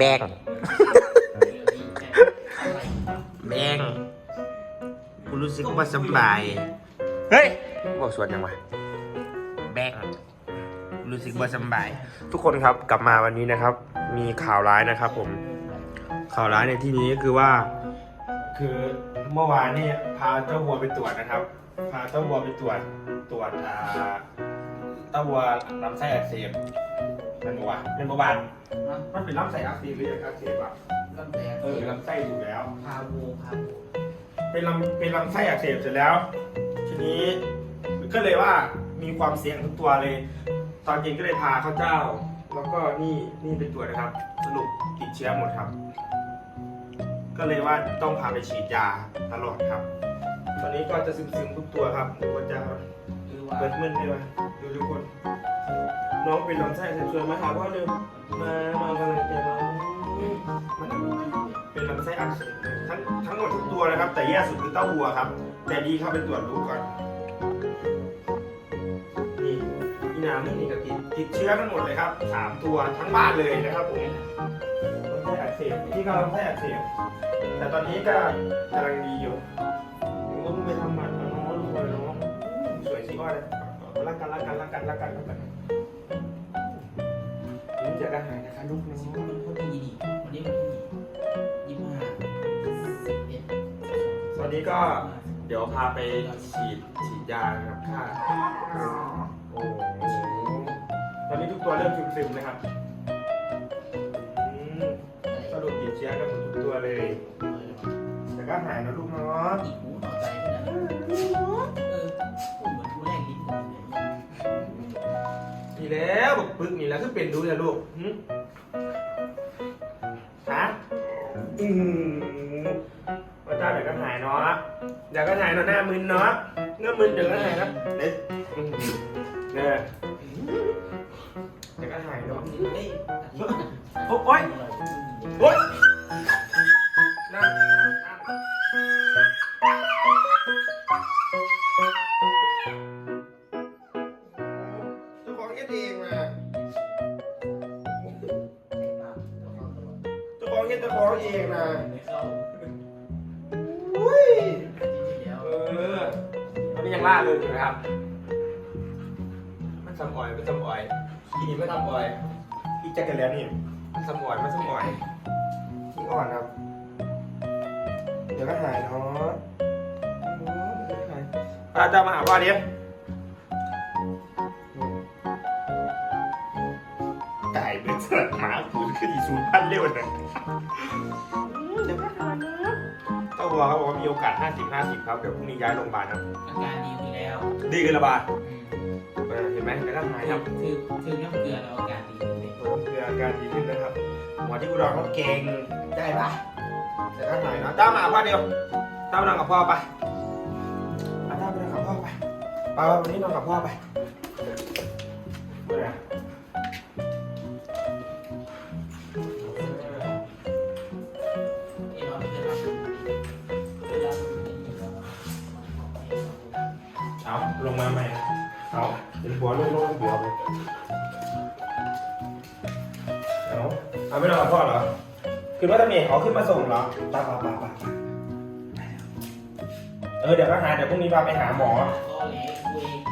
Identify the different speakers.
Speaker 1: แบงแบงกูรู้สึกว่าสบาย เฮ้ยบอกสวนยังวะแบงรู้สึกว่าสบาย ทุกคนครับกลับมาวันนี้นะครับ มีข่าวร้ายนะครับ ผม ข่าวร้ายในที่นี้ก็คือว่า คือเมื่อวานนี่พาเจ้าวัวไปตรวจนะครับ พาเจ้าวัวไปตรวจตรวจอ่าเจ้าวัวลำไส้อักเสบ เป็นเมื่อวานเป็นเมื่อวานมันเป็นลำไส้อักเสบหรือยังอักเสบอะ
Speaker 2: ลำแสง
Speaker 1: เออลำไส้ถูกแล้ว
Speaker 2: พาโวพาโว
Speaker 1: เป็นลำเป็นลำไส้อักเสบเสร็จแล้ว ทีนี้ก็เลยว่ามีความเสี่ยงทุกตัวเลย ตอนเย็นก็เลยพาข้าวเจ้า แล้วก็นี่นี่เป็นตรวจนะครับ สรุปติดเชื้อหมดครับ ก็เลยว่าต้องพาไปฉีดยาตลอดครับ ตอนนี้ก็จะซึมๆทุกตัวครับดูว่าจะ
Speaker 2: คือว่า
Speaker 1: เปิดมึนได้ไหมดูทุกคน น้องเป็นลำไส้อักเสบชวนมาหาพ่อเร็วมามากำลังใจมามาเป็นลำไส้อักเสบทั้งทั้งหมดทุกตัวนะครับ แต่แย่สุดคือเต้าวัวครับ แต่ดีเข้าไปตรวจดูก่อนนี่พี่น้ำนี่ก็ติดติดเชื้อกันหมดเลยครับสามตัวทั้งบ้านเลยนะครับผมลำไส้อักเสบนี่ก็ลำไส้อักเสบแต่ตอนนี้ก็กำลังดีอยู่ลุงไปทำหมันมาน้องลุงไปน้องสวยสิอ้อยเลยรักกันรักกันรักกันรักกันรักกัน กระหายนะคะลูกน้อง
Speaker 2: วันพุธที่ยี่วันนี้วันที่ยี่สิบห้าสิบเอ็ด
Speaker 1: ตอนนี้ก็เดี๋ยวพาไปฉีดฉีดยานะครับค่าโอ้โหตอนนี้ทุกตัวเริ่มซึมๆนะครับอืมสรุปติดเชื้อกันหมดทุกตัวเลย แต่ก็หายนะลูกเนาะ
Speaker 2: อีกหูต่อใจนะ แล้
Speaker 1: วบอกปึกนี่แล้วคือเป็นดูเนี่ยลูกหึฮะอืมพระเจ้าเดี๋ยวก็หายเนาะเดี๋ยวก็หายเนาะหน้ามึนเนาะหน้ามึนเดี๋ยวก็หายนะเด็ดอืมเนี่ยเดี๋ยวก็หายเนาะ
Speaker 2: เฮ้ย
Speaker 1: โอ๊ย งเฮ็ดเองนะเจ้าของเฮ็ดเจ้าของเองนะ
Speaker 2: ไม่เข้า
Speaker 1: อุ้ยเออตอนยังล่าเริงอยู่นะครับ มันทำอ่อยมันทำอ่อยทีนี้ไม่ทำอ่อยอีกจักรแล้วนี่มันทำอ่อยมันทำอ่อยทิ้งอ่อนครับ เดี๋ยวก็หายเนาะเดี๋ยวก็หายพระเจ้ามาหาพ่อเดียว ไก่เป็นสัตว์หมาผืนขึ้นอีสูนพันเร็วเลยเดี๋ยวก็หายนะเจ้าวัวเขาบอกว่ามีโอกาส 50 50 ครับ เดี๋ยวพรุ่งนี้ย้ายโรงพยาบาลครับ
Speaker 2: อาการดีขึ้นแล้ว
Speaker 1: ดีขึ้นระบาด
Speaker 2: อืม
Speaker 1: เออเห็นไหมเดี๋ยวก็หายครับ
Speaker 2: คือคือน้ำเกลือเราอาการดีขึ้นเลย
Speaker 1: ผมคืออาการดีขึ้นนะครับหมอที่อุดรเขาเก่งได้ปะเดี๋ยวก็หายนะต้ามาหาพ่อเดียวต้าไปนอนกับพ่อไปเอาต้าไปนอนกับพ่อไปไปวันนี้นอนกับพ่อไป
Speaker 2: ล
Speaker 1: งมาใหม่ เอาเป็นหัวลงลงหัวไปเอาเอาไม่นอนกับพ่อเหรอ คือว่าจะมีเขาขึ้นมาส่งเหรอป้าป้าป้าป้าเออเดี๋ยวก็หายเดี๋ยวพรุ่งนี้พาไปหาหมอ
Speaker 2: ก็เล็ก